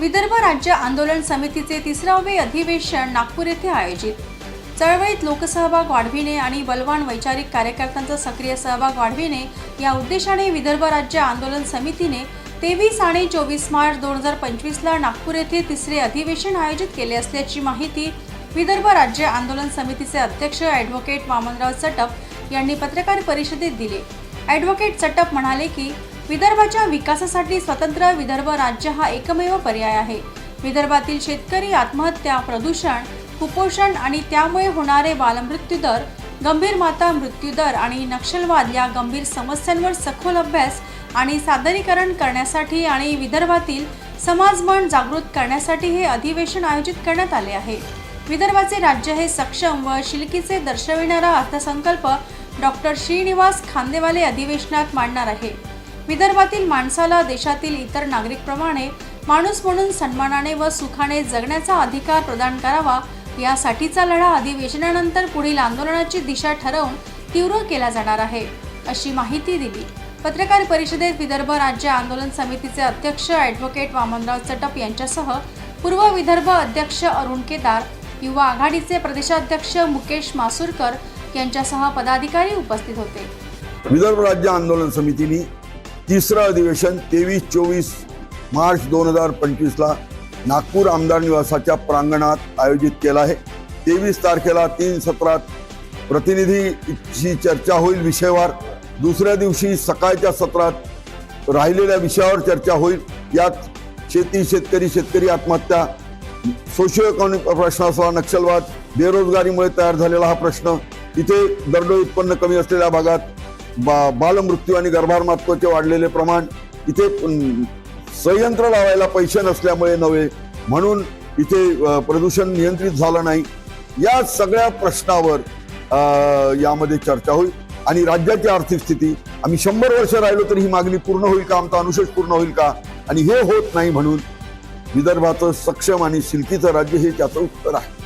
विदर्भ राज्य आंदोलन समितीचे तिसरावे अधिवेशन नागपूर येथे आयोजित. चळवळीत लोकसहभाग वाढविणे आणि बलवान वैचारिक कार्यकर्त्यांचा सक्रिय सहभाग वाढविणे या उद्देशाने विदर्भ राज्य आंदोलन समितीने तेवीस आणि चोवीस मार्च दोन हजार पंचवीसला नागपूर येथे तिसरे अधिवेशन आयोजित केले असल्याची माहिती विदर्भ राज्य आंदोलन समितीचे अध्यक्ष ॲडव्होकेट वामनराव चटप यांनी पत्रकार परिषदेत दिले. ॲडव्होकेट चटप म्हणाले की विदर्भाच्या विकासासाठी स्वतंत्र विदर्भ राज्य हा एकमेव पर्याय आहे. विदर्भातील शेतकरी आत्महत्या प्रदूषण कुपोषण आणि त्यामुळे होणारे बालमृत्यू दर गंभीर माता मृत्यू दर आणि नक्षलवाद या गंभीर समस्यांवर सखोल अभ्यास आणि सादरीकरण करण्यासाठी आणि विदर्भातील समाजमन जागृत करण्यासाठी हे अधिवेशन आयोजित करण्यात आले आहे. विदर्भाचे राज्य हे सक्षम व शिलकीचे दर्शविणारा अर्थसंकल्प डॉक्टर श्रीनिवास खांदेवाले अधिवेशनात मांडणार आहे. विदर्भातील माणसाला देशातील इतर नागरिकप्रमाणे माणूस म्हणून सन्मानाने व सुखाने जगण्याचा अधिकार प्रदान करावा यासाठीचा लढा अधिवेशनानंतर पुढील आंदोलनाची दिशा ठरवून तीव्र केला जाणार आहे अशी माहिती दिली. पत्रकार परिषदेत विदर्भ राज्य आंदोलन समितीचे अध्यक्ष ॲडव्होकेट वामनराव चटप यांच्यासह पूर्व विदर्भ अध्यक्ष अरुण केदार युवा आघाडीचे प्रदेशाध्यक्ष मुकेश मासुरकर यांच्यासह पदाधिकारी उपस्थित होते. विदर्भ राज्य आंदोलन समितीने तिसरं अधिवेशन तेवीस चोवीस मार्च दोन हजार पंचवीसला नागपूर आमदार निवासाच्या प्रांगणात आयोजित केलं आहे. तेवीस तारखेला तीन सत्रात प्रतिनिधीची चर्चा होईल विषयावर. दुसऱ्या दिवशी सकाळच्या सत्रात राहिलेल्या विषयावर चर्चा होईल. यात शेती शेतकरी शेतकरी आत्महत्या सोशिओ इकॉनॉमिक प्रश्न असला नक्षलवाद बेरोजगारीमुळे तयार झालेला हा प्रश्न. इथे दरडोई उत्पन्न कमी असलेल्या भागात बा बालमृत्यू आणि गर्भारमात्वाचे वाढलेले प्रमाण इथे संयंत्र लावायला पैसे नसल्यामुळे नव्हे म्हणून इथे प्रदूषण नियंत्रित झालं नाही. या सगळ्या प्रश्नावर यामध्ये चर्चा होईल आणि राज्याची आर्थिक स्थिती आम्ही शंभर वर्ष राहिलो तरी ही मागणी पूर्ण होईल का? आमचा अनुशेष पूर्ण होईल का? आणि हे होत नाही म्हणून विदर्भाचं सक्षम आणि शिल्कीचं राज्य हे त्याचं उत्तर आहे.